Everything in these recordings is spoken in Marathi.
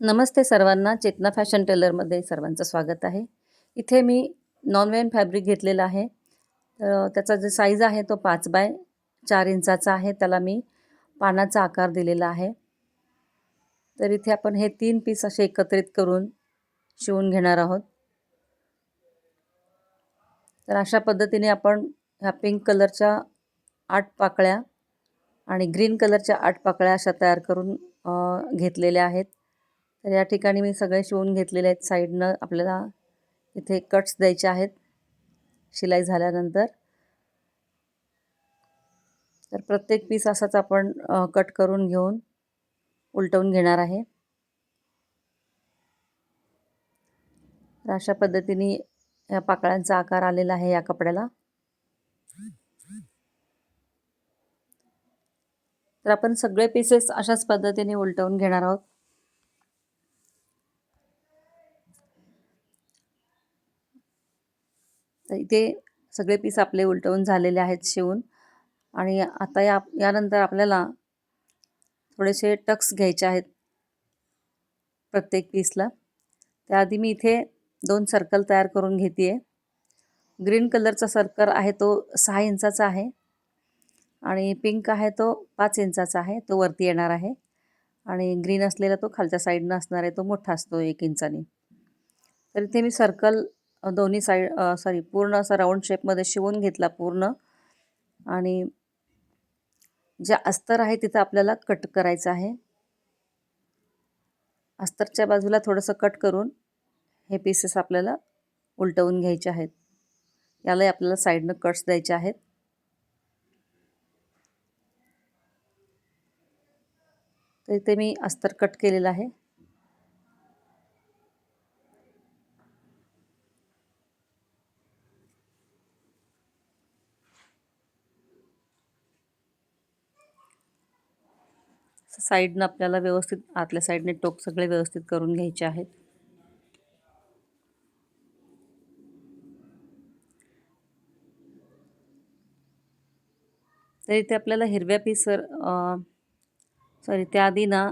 नमस्ते सर्वांना चेतना फॅशन टेलरमध्ये सर्वांचं स्वागत आहे. इथे मी नॉनवेन फॅब्रिक घेतलेला आहे. तर त्याचा जो साईज आहे तो पाच बाय चार इंचाचा आहे. त्याला मी पानाचा आकार दिलेला आहे. तर इथे आपण हे तीन पीस असे एकत्रित करून शिवून घेणार आहोत. तर अशा पद्धतीने आपण ह्या पिंक कलरच्या आठ पाकळ्या आणि ग्रीन कलरच्या आठ पाकळ्या अशा तयार करून घेतलेल्या आहेत. तर या ठिकाणी मी सगळे शिवून घेतलेले आहेत. साईडनं आपल्याला इथे कट्स द्यायचे आहेत. शिलाई झाल्यानंतर. तर प्रत्येक पीस असाच आपण कट करून घेऊन उलटवून घेणार आहे. तर अशा पद्धतीने या पाकळ्यांचा आकार आलेला आहे या कपड्याला. तर आपण सगळे पीसेस अशाच पद्धतीने उलटवून घेणार आहोत. तर इथे सगळे पीस आपले उलटवून झालेले आहेत शिवून. आणि आता या यानंतर आपल्याला थोडेसे टक्स घ्यायचे आहेत प्रत्येक पीसला त्याआधी मी इथे दोन सर्कल तयार करून घेते आहे ग्रीन कलरचा सर्कल आहे तो सहा इंचाचा आहे. आणि पिंक आहे तो पाच इंचाचा आहे तो वरती येणार आहे. आणि ग्रीन असलेला तो खालच्या साईडनं असणार आहे तो मोठा असतो एक इंचाने. तर इथे मी सर्कल दोन्ही साईड सॉरी पूर्ण असा राऊंड शेपमध्ये शिवून घेतला पूर्ण. आणि जे अस्तर आहे तिथं आपल्याला कट करायचं आहे. अस्तरच्या बाजूला थोडंसं कट करून हे पीसेस आपल्याला उलटवून घ्यायचे आहेत. यालाही आपल्याला साईडनं कट्स द्यायचे आहेत. तर इथे मी अस्तर कट केलेलं आहे. साईडनं आपल्याला व्यवस्थित आतल्या साईडने टोक सगळे व्यवस्थित करून घ्यायचे आहेत. तर इथे आपल्याला हिरव्या पिसर सॉरी त्याआधी ना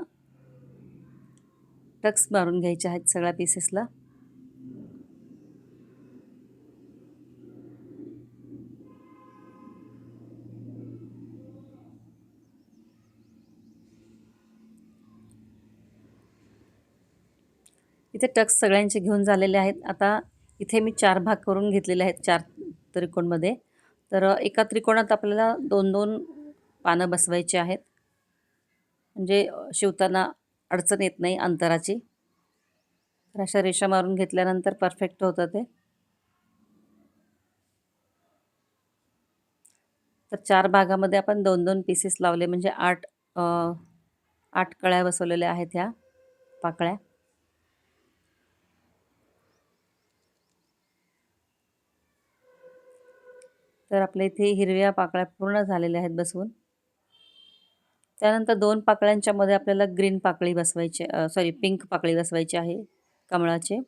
टक्स मारून घ्यायचे आहेत सगळ्या पीसेसला इथे टक्स सगळ्यांचे घेऊन झालेले आहेत. आता इथे मी चार भाग करून घेतलेले आहेत चार त्रिकोणमध्ये. तर एका त्रिकोणात आपल्याला दोन दोन पानं बसवायची आहेत. म्हणजे शिवताना अडचण येत नाही अंतराची. तर अशा रेषा मारून घेतल्यानंतर परफेक्ट होतं ते. तर चार भागामध्ये आपण दोन दोन पीसेस लावले. म्हणजे आठ आठ कळ्या बसवलेल्या आहेत ह्या पाकळ्या. तर आपल्या इथे हिरव्या पाकळ्या पूर्ण झालेल्या आहेत बसवून. त्यानंतर दोन पाकळ्यांच्या मध्ये आपल्याला ग्रीन पाकळी बसवायची सॉरी पिंक पाकळी बसवायची आहे कमळाचे.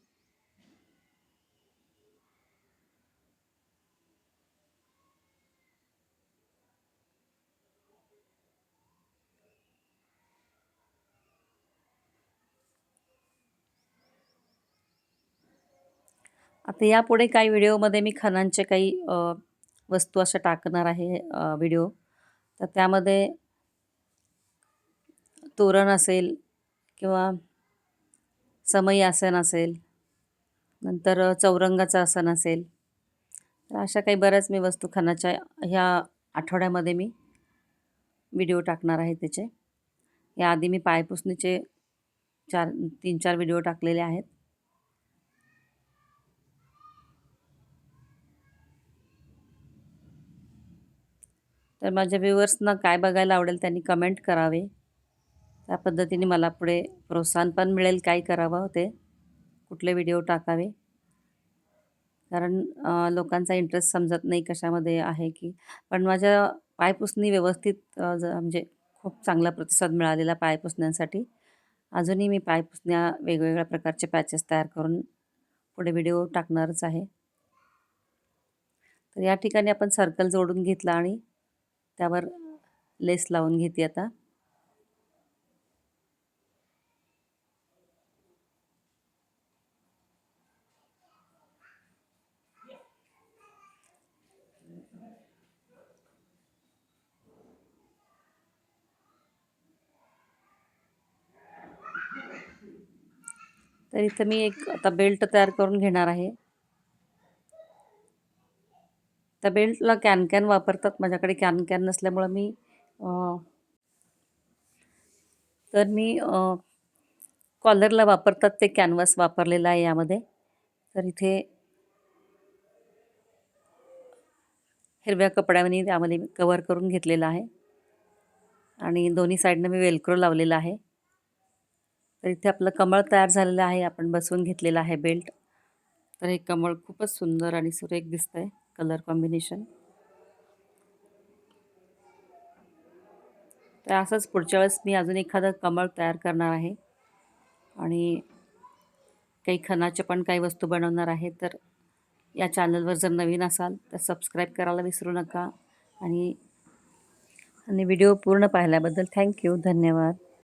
आता यापुढे काही व्हिडिओमध्ये मी खणांचे काही वस्तू अशा टाकणार आहे व्हिडिओ तर त्यामध्ये तोरण असेल किंवा समई आसन असेल नंतर चौरंगाचं आसन असेल. तर अशा काही बऱ्याच मी वस्तूखानाच्या ह्या आठवड्यामध्ये मी व्हिडिओ टाकणार आहे त्याचे. याआधी मी पायपुसणीचे चार तीन चार व्हिडिओ टाकलेले आहेत. तर माझ्या व्ह्युअर्सना काय बघायला आवडेल त्यांनी कमेंट करावे. त्या पद्धतीने मला पुढे प्रोत्साहन पण मिळेल काय करावं ते. कुठले व्हिडिओ टाकावे. कारण लोकांचा इंटरेस्ट समजत नाही कशामध्ये आहे की. पण माझ्या पायपुसणी व्यवस्थित म्हणजे खूप चांगला प्रतिसाद मिळालेला पायपुसण्यांसाठी अजूनही मी पायपुसण्या वेगवेगळ्या प्रकारचे पॅचेस तयार करून पुढे व्हिडिओ टाकणारच आहे. तर या ठिकाणी आपण सर्कल जोडून घेतला आणि त्यावर लेस लावून घेते आता. तर इथं मी एक आता बेल्ट तयार करून घेणार आहे. त्या बेल्टला कॅन कॅन वापरतात. माझ्याकडे कॅन कॅन नसल्यामुळं मी तर मी कॉलरला वापरतात. ते कॅनव्हास वापरलेलं आहे यामध्ये. तर इथे हिरव्या कपड्याने त्यामध्ये कवर करून घेतलेलं आहे. आणि दोन्ही साईडनं मी वेलक्रो लावलेलं आहे. तर इथे आपलं कमळ तयार झालेलं आहे. आपण बसवून घेतलेलं आहे बेल्ट. तर हे कमळ खूपच सुंदर आणि सुरेख दिसतं आहे कलर कॉम्बिनेशन. तर असंच पुढच्या वेळेस मी अजून एखादं कमळ तयार करणार आहे. आणि काही खणाच्या पण काही वस्तू बनवणार आहे तर या चॅनलवर जर नवीन असाल तर सबस्क्राईब करायला विसरू नका. आणि आणि व्हिडिओ पूर्ण पाहिल्याबद्दल थँक्यू धन्यवाद.